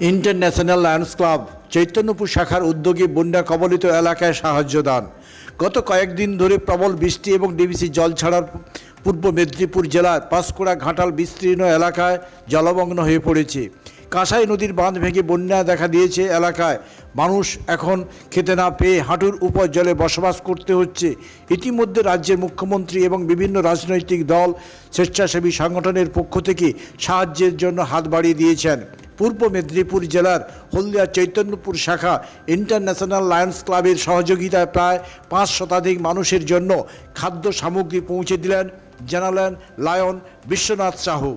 International Lions club Chaitanyapur শাখার উদ্যোগে বন্যা কবলিত এলাকায় সাহায্য দান। গত কয়েকদিন ধরে প্রবল বৃষ্টি এবং ডিবিসি জল ছাড়ার পূর্ব মেদিনীপুর জেলার পাঁশকুড়া ঘাটাল বিস্তীর্ণ এলাকায় জলমগ্ন হয়ে পড়েছে। কাঁসাই নদীর বাঁধ ভেঙে বন্যা দেখা দিয়েছে এলাকায়। মানুষ এখন খেতে না পেয়ে হাঁটুর উপর জলে বসবাস করতে হচ্ছে। ইতিমধ্যে রাজ্যের মুখ্যমন্ত্রী এবং বিভিন্ন রাজনৈতিক দল, স্বেচ্ছাসেবী সংগঠনের পক্ষ থেকে সাহায্যের জন্য হাত বাড়িয়ে দিয়েছেন। পূর্ব মেদিনীপুর জেলার হলদিয়া চৈতন্যপুর শাখা ইন্টারন্যাশনাল লায়ন্স ক্লাবের সহযোগিতায় প্রায় পাঁচ শতাধিক মানুষের জন্য খাদ্য সামগ্রী পৌঁছে দিলেন। জানালেন লায়ন বিশ্বনাথ সাহু।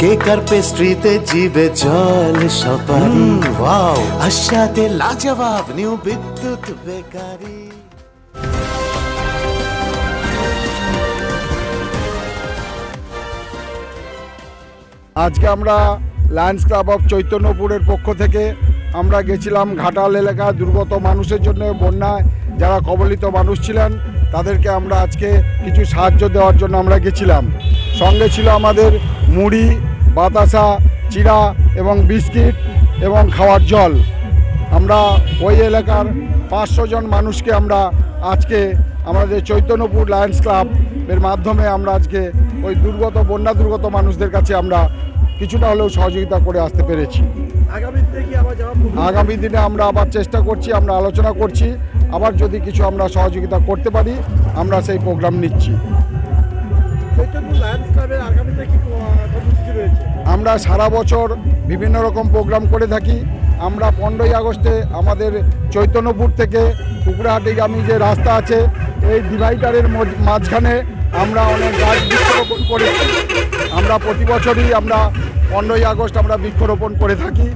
কেকার পেস্ট্রিতে জিবে জল সপারি ওয়াও। আশাতে লাজবাব নিউ বিদ্যুৎ বেকারি। আজকে আমরা লায়ন্স ক্লাব অফ চৈতন্যপুরের পক্ষ থেকে আমরা গেছিলাম ঘাটাল এলাকা দুর্গত মানুষের জন্য বন্যায়। যারা কবলিত মানুষ ছিলেন তাদেরকে আমরা আজকে কিছু সাহায্য দেওয়ার জন্য আমরা গেছিলাম। সঙ্গে ছিল আমাদের মুড়ি বাতাসা চিড়া এবং বিস্কিট এবং খাওয়ার জল। আমরা ওই এলাকার পাঁচশো জন মানুষকে আমরা আজকে আমাদের চৈতন্যপুর লায়ন্স ক্লাব এর মাধ্যমে আমরা আজকে ওই দুর্গত বন্যা দুর্গত মানুষদের কাছে আমরা কিছুটা হলেও সহযোগিতা করে আসতে পেরেছি। আগামী দিনে আমরা আবার চেষ্টা করছি আমরা আলোচনা করছি আবার যদি কিছু আমরা সহযোগিতা করতে পারি আমরা সেই প্রোগ্রাম নিচ্ছি। আমরা সারা বছর বিভিন্ন রকম প্রোগ্রাম করে থাকি। আমরা পনেরোই আগস্টে আমাদের চৈতন্যপুর থেকে কুকুরাহাটিগামী যে রাস্তা আছে, এই ডিভাইডারের মাঝখানে আমরা অনেক গাছ বৃক্ষরোপণ করেছি আমরা প্রতি বছরই আমরা পনেরোই আগস্ট আমরা বৃক্ষরোপণ করে থাকি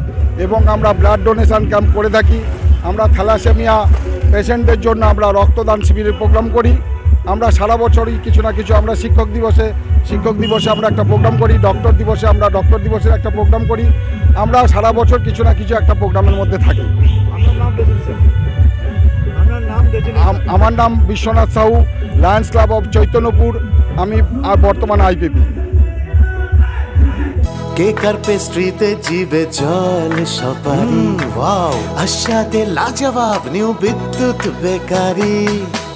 এবং আমরা ব্লাড ডোনেশন ক্যাম্প করে থাকি। আমরা থ্যালাসেমিয়া পেশেন্টদের জন্য আমরা রক্তদান শিবিরের প্রোগ্রাম করি। আমরা সারা বছরই কিছু না কিছু আমরা শিক্ষক দিবসে শিক্ষক দিবসে আমরা একটা প্রোগ্রাম করি ডক্টর দিবসে আমরা ডক্টর দিবসের একটা প্রোগ্রাম করি। আমরা সারা বছর কিছু না কিছু একটা প্রোগ্রামের মধ্যে থাকি। আমার নাম Biswanath Sahu Lions Club of Chaitanyapur আমি আর বর্তমান আইপিপি কেকার পেস্ট্রিতে জিবে জল সপারি? ওয়াও। আশাতে লাজবাব নিউ বিদ্যুৎ বেকারি।